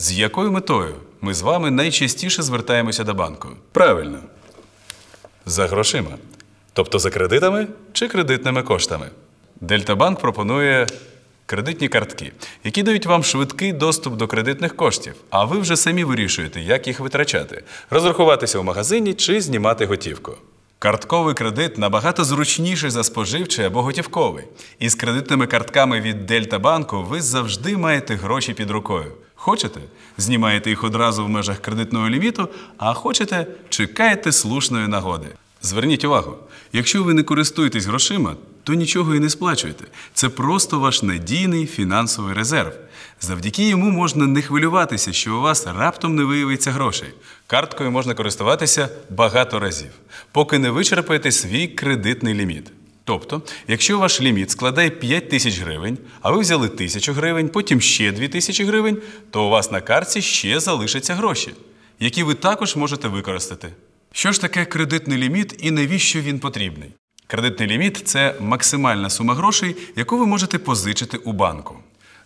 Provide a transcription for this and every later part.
З якою метою ми з вами найчастіше звертаємося до банку? Правильно. За грошима. Тобто за кредитами чи кредитними коштами. Дельтабанк пропонує кредитні картки, які дають вам швидкий доступ до кредитних коштів, а ви вже самі вирішуєте, як їх витрачати, розрахуватися у магазині чи знімати готівку. Картковий кредит набагато зручніший за споживчий або готівковий. І з кредитними картками від Дельтабанку ви завжди маєте гроші під рукою. Хочете? Знімаєте їх одразу в межах кредитного ліміту, а хочете чекаєте слушної нагоди. Зверніть увагу, якщо ви не користуєтесь грошима, то нічого і не сплачуєте. Це просто ваш надійний фінансовий резерв. Завдяки йому можна не хвилюватися, що у вас раптом не виявиться грошей. Карткою можна користуватися багато разів, поки не вичерпаєте свій кредитний ліміт. Тобто, якщо ваш ліміт складає 5 тисяч гривень, а ви взяли тисячу гривень, потім ще 2 тисячі гривень, то у вас на картці ще залишаться гроші, які ви також можете використати. Що ж таке кредитний ліміт і навіщо він потрібний? Кредитний ліміт це максимальна сума грошей, яку ви можете позичити у банку.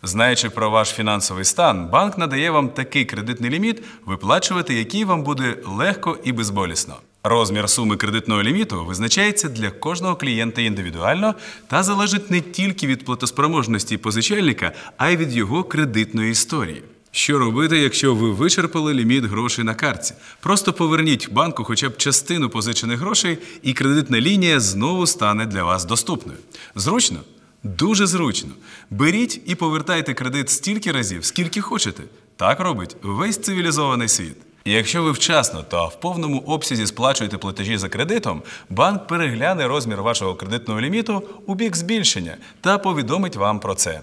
Знаючи про ваш фінансовий стан, банк надає вам такий кредитний ліміт, виплачувати який вам буде легко і безболісно. Розмір суми кредитного ліміту визначається для кожного клієнта індивідуально та залежить не тільки від платоспроможності позичальника, а й від його кредитної історії. Що робити, якщо ви вичерпали ліміт грошей на картці? Просто поверніть банку хоча б частину позичених грошей, і кредитна лінія знову стане для вас доступною. Зручно? Дуже зручно. Беріть і повертайте кредит стільки разів, скільки хочете. Так робить весь цивілізований світ. Якщо ви вчасно та в повному обсязі сплачуєте платежі за кредитом, банк перегляне розмір вашого кредитного ліміту у бік збільшення та повідомить вам про це.